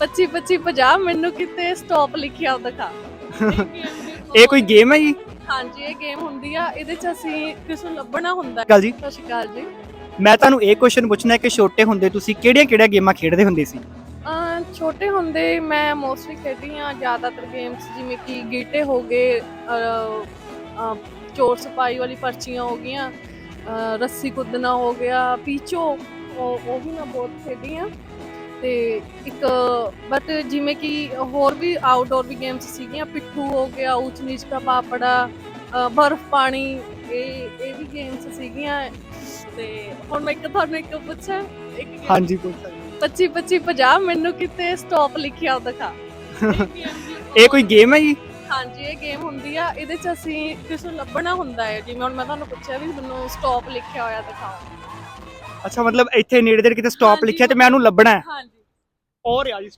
25 25 50 ਮੈਨੂੰ ਕਿਤੇ ਸਟਾਪ ਲਿਖਿਆ ਦਿਖਾ। ਇਹ ਕੋਈ ਗੇਮ ਹੈ ਜੀ? ਹਾਂਜੀ ਇਹ ਗੇਮ ਹੁੰਦੀ ਆ। ਇਹਦੇ ਚ ਅਸੀਂ ਕਿਸ ਨੂੰ ਲੱਭਣਾ ਹੁੰਦਾ ਗੱਲ ਜੀ। ਸਤਿ ਸ਼੍ਰੀ ਅਕਾਲ ਜੀ। ਮੈਂ ਤੁਹਾਨੂੰ ਇਹ ਕੁਐਸਚਨ ਪੁੱਛਣਾ ਹੈ ਕਿ ਛੋਟੇ ਹੁੰਦੇ ਤੁਸੀਂ ਕਿਹੜੀਆਂ ਕਿਹੜੀਆਂ ਗੇਮਾਂ ਖੇਡਦੇ ਹੁੰਦੇ ਸੀ? ਅਹ ਛੋਟੇ ਹੁੰਦੇ ਮੈਂ ਮੋਸਟਲੀ ਖੇਡੀ ਆ ਜ਼ਿਆਦਾਤਰ ਗੇਮਸ ਜਿਵੇਂ ਕਿ ਗੀਟੇ ਹੋ ਗਏ ਅਹ, ਅਹ, ਚੋਰ ਸਪਾਈ ਵਾਲੀ ਪਰਚੀਆਂ ਹੋ ਗਈਆਂ ਅਹ, ਰੱਸੀ ਕੁੱਦਣਾ ਹੋ ਗਿਆ ਪੀਚੋ ਉਹ ਉਹ ਵੀ ਮੈਂ ਬਹੁਤ ਖੇਡੀ ਆ। ਤੇ ਇੱਕ ਬਟ ਜਿਵੇਂ ਕਿ ਹੋਰ ਵੀ ਆਊਟਡੋਰ ਵੀ ਗੇਮਸ ਸੀਗੀਆਂ ਪਿੱਠੂ ਹੋ ਗਿਆ ਉੱਚ ਨੀਚ ਦਾ ਪਾਪੜਾ ਬਰਫ਼ ਪਾਣੀ ਇਹ ਇਹ ਵੀ ਗੇਮਸ ਸੀਗੀਆਂ। ਤੇ ਹੁਣ ਮੈਂ ਇੱਕ ਤੁਹਾਨੂੰ ਇੱਕ ਪੁੱਛਾਂ ਇੱਕ ਹਾਂਜੀ ਪੁੱਛ ਸਕਦੇ 25 25 50 ਮੈਨੂੰ ਕਿਤੇ ਸਟਾਪ ਲਿਖਿਆ ਦਿਖਾ। ਇਹ ਕੋਈ ਗੇਮ ਹੈ ਜੀ? ਹਾਂਜੀ ਇਹ ਗੇਮ ਹੁੰਦੀ ਆ ਇਹਦੇ ਚ ਅਸੀਂ ਕਿਸ ਨੂੰ ਲੱਭਣਾ ਹੁੰਦਾ ਹੈ। ਜਿਵੇਂ ਹੁਣ ਮੈਂ ਤੁਹਾਨੂੰ ਪੁੱਛਿਆ ਵੀ ਮੈਨੂੰ ਸਟਾਪ ਲਿਖਿਆ ਹੋਇਆ ਦਿਖਾਓ। ਅੱਛਾ ਮਤਲਬ ਇੱਥੇ ਨੇੜੇ ਦੇ ਕਿਤੇ ਸਟਾਪ ਹਾਂਜੀ, ਲਿਖਿਆ ਤੇ ਮੈਂ ਉਹਨੂੰ ਲੱਭਣਾ ਹੈ? ਹਾਂਜੀ। ਔਰ ਆ ਜੀ